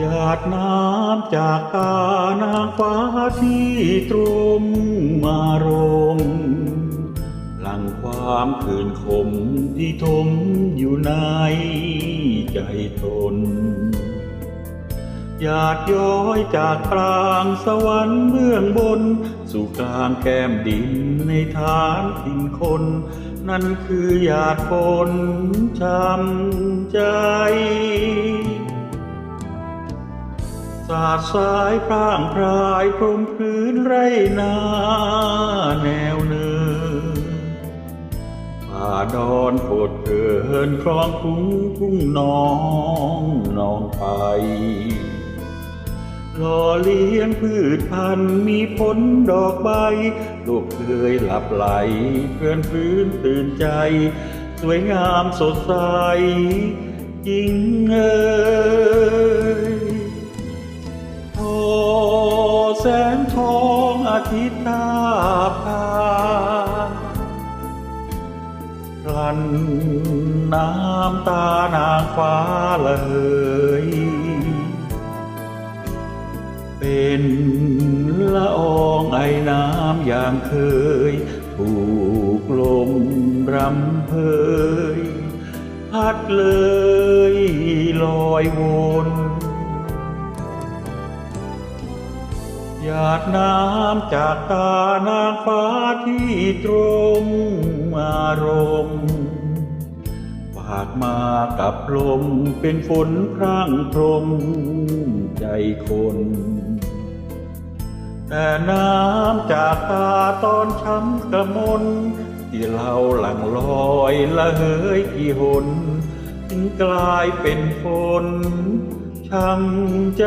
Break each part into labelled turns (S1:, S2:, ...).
S1: หยาดน้ำจากตานางฟ้าที่ตรงมารมหลังความคืนคมที่ทมอยู่ในใจตนหยาดย้อยจากกลางสวรรค์เบื้องบน สู่กลางแก้มดินในฐานถิ่นคน นั่นคือหยาดฝนช้ำใจ สาดสายพร่างพรายพรมพื้นไรนาแนวเนินป่าดอนโผดเกินคลองคุ้งทุ่งน้องนองไปหล่อเลี้ยงพืชพันธุ์มีผลดอกใบ ลูกเคยหลับไหลเพื่อนพื้นตื่นใจ สวยงามสดใสจริงเอ่ย แสงทองอาทิตย์ตาพาพลันน้ำตานางฟ้าเหยเป็นละอองไอน้ำอย่างเคย ถูกลมรำเพยพัดเลยลอยวน หยาดน้ำจากตานางฟ้าที่ตรงอารมณ์ฝากมากับลมเป็นฝนพร่างพรมใจคน แต่น้ำจากตาตอนช้ำกระมนที่เราหลังลอยละเหยกี่หนถึงกลายเป็นฝนช้ำใจ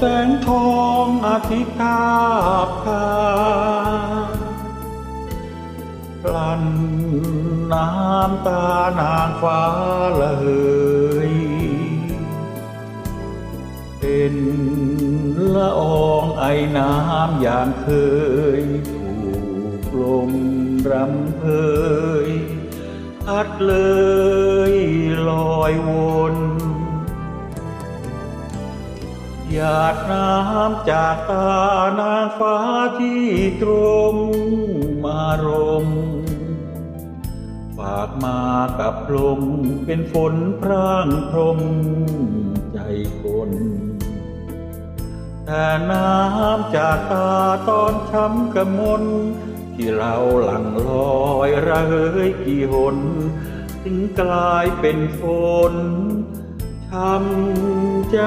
S1: แสงทองอาทิตย์ทาบทาพลันน้ำตานางฟ้าเหยเป็นละอองไอน้ำอย่างเคย ถูกลมรำเพยพัดเลยลอยวน หยาดน้ำจากตานางฟ้าที่ตรงมารม ฝากมากับลมเป็นฝนพร่างพรมใจคนแต่น้ำจากตาตอนช้ำกระมนที่เราหลั่งลอยระเหยกี่หน ถึงกลายเป็นฝนช้ำใจ